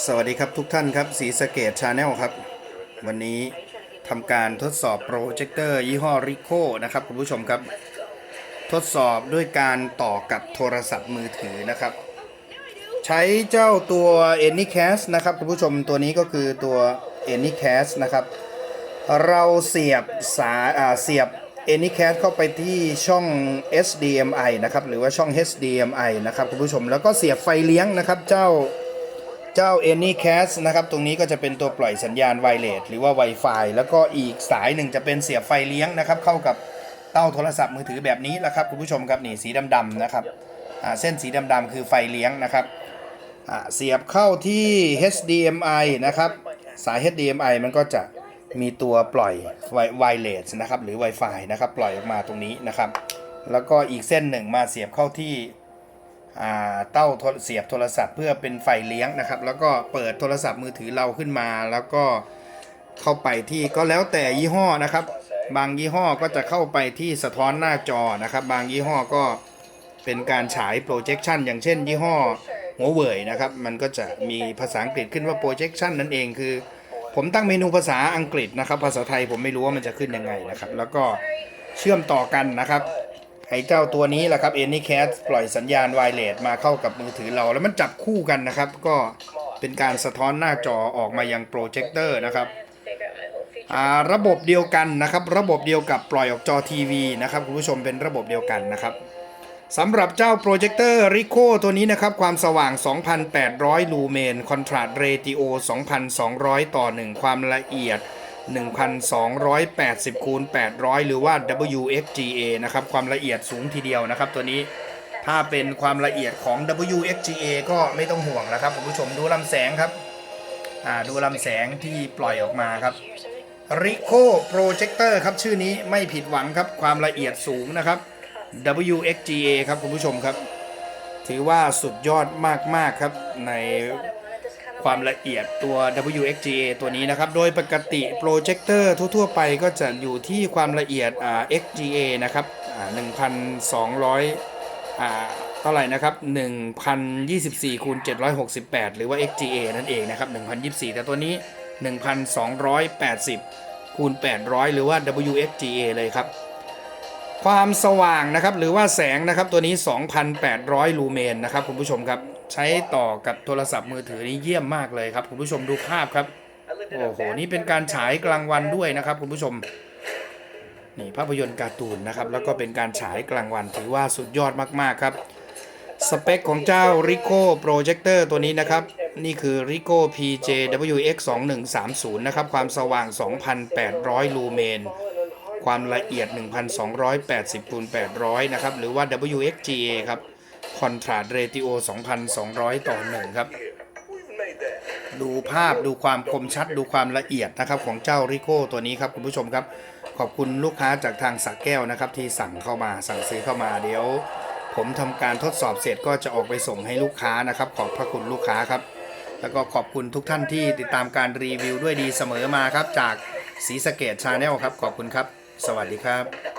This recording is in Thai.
สวัสดีครับทุกท่านครับสีสเกตชาแนลครับ วันนี้ทำการทดสอบโปรเจคเตอร์ยี่ห้อริโคนะครับคุณผู้ชมครับ ทดสอบด้วยการต่อกับโทรศัพท์มือถือนะครับ ใช้เจ้าตัว Anycast นะครับคุณผู้ชมตัวนี้ก็คือตัว Anycast นะครับ เราเสียบสายอ่าเสียบ Anycast เข้าไปที่ช่อง HDMI นะครับหรือว่าช่อง HDMI นะครับคุณผู้ชมแล้วก็เสียบไฟเลี้ยงนะครับเจ้า เจ้า Anycast นะครับ ตรงนี้ก็จะเป็นตัวปล่อยสัญญาณไวเลสหรือว่า Wi-Fi แล้วก็อีกสายหนึ่งจะเป็นเสียบไฟเลี้ยงนะครับ เข้ากับเต้าโทรศัพท์มือถือแบบนี้แหละครับคุณผู้ชมครับนี่สีดำๆนะครับเส้นสีดำๆคือไฟเลี้ยงนะครับเสียบเข้าที่ HDMI นะครับ สาย HDMI มันก็จะมีตัวปล่อยไวเลสนะครับ หรือ Wi-Fi นะครับ ปล่อยออกมาตรงนี้นะครับ แล้วก็อีกเส้นหนึ่งมาเสียบเข้าที่ เต้าทรเสียบโทรศัพท์เพื่อเป็นไฟเลี้ยงนะครับ แล้วก็เปิดโทรศัพท์มือถือเราขึ้นมา แล้วก็เข้าไปที่ก็แล้วแต่ยี่ห้อนะครับ บางยี่ห้อก็จะเข้าไปที่สะท้อนหน้าจอนะครับ บางยี่ห้อก็เป็นการฉาย projection อย่างเช่น ยี่ห้อหัวเว่ยนะครับ มันก็จะมีภาษาอังกฤษขึ้นว่า projection นั่นเองคือ ผมตั้งเมนูภาษาอังกฤษนะครับ ภาษาไทยผมไม่รู้ว่ามันจะขึ้นยังไงนะครับ แล้วก็เชื่อมต่อกันนะครับ ไอ้เจ้าตัวนี้แหละครับ Anycast ปล่อยสัญญาณไวเลสมาเข้ากับมือถือเรา แล้วมันจับคู่กันนะครับ ก็เป็นการสะท้อนหน้าจอออกมายังโปรเจคเตอร์นะครับอ่าระบบเดียวกันนะครับ ระบบเดียวกับปล่อยออกจอทีวีนะครับคุณผู้ชมเป็นระบบเดียวกันนะครับสำหรับเจ้าโปรเจคเตอร์ริโคตัวนี้นะครับ ความสว่าง 2,800 ลูเมน คอนทราสต์เรติโอ 2,200 ต่อ 1 ความละเอียด 1,280คูณ800 หรือว่า WXGA นะครับความละเอียดสูงทีเดียวนะครับ ตัวนี้ถ้าเป็นความละเอียดของ WXGA ก็ไม่ต้องห่วงนะครับคุณผู้ชมดูลำแสงครับดูลำแสงที่ปล่อยออกมาครับ Rico Projector ครับชื่อนี้ไม่ผิดหวังครับความละเอียดสูงนะครับ WXGA ครับคุณผู้ชมครับ ถือว่าสุดยอดมาก ๆ ครับใน ความละเอียดตัว WXGA ตัวนี้นะครับ โดยปกติโปรเจคเตอร์ทั่ว ๆ ไปก็จะอยู่ที่ความละเอียด XGA นะครับอ่า1,200อ่าเท่าไหร่นะครับ1,024คูณ768 หรือว่า XGA นั่นเองนะครับ1,024 แต่ตัวนี้ 1,280คูณ800 หรือว่า WXGA เลยครับ ความสว่างนะครับหรือว่าแสงนะครับตัวนี้ 2,800 ลูเมนนะครับคุณผู้ชมครับ ใช้ต่อกับโทรศัพท์มือถือนี่เยี่ยมมากเลยครับคุณผู้ชมดูภาพครับโอ้โหนี่เป็นการฉายกลางวันด้วยนะครับคุณผู้ชมนี่ภาพยนตร์การ์ตูนนะครับแล้วก็เป็นการฉายกลางวันถือว่าสุดยอดมากๆครับสเปคของเจ้า Rico Projector ตัวนี้นะครับ นี่คือ Rico PJWX 2130 นะครับ ความสว่าง 2,800 ลูเมน ความละเอียด 1,280 คูณ 800 นะครับ หรือว่า WXGA ครับ Contrast Ratio 2,200 ต่อ1ครับ ดูภาพดูความคมชัดดูความละเอียดนะครับของเจ้าริโก้ตัวนี้ครับคุณผู้ชมครับ ขอบคุณลูกค้าจากทางสักแก้วนะครับ ที่สั่งเข้ามาสั่งซื้อเข้ามาเดี๋ยว ผมทำการทดสอบเสร็จก็จะออกไปส่งให้ลูกค้านะครับ ขอบพระคุณลูกค้าครับ แล้วก็ขอบคุณทุกท่านที่ติดตามการรีวิวด้วยดีเสมอมาครับจากสีสะเกตชาแนลครับ ขอบคุณครับ สวัสดีครับ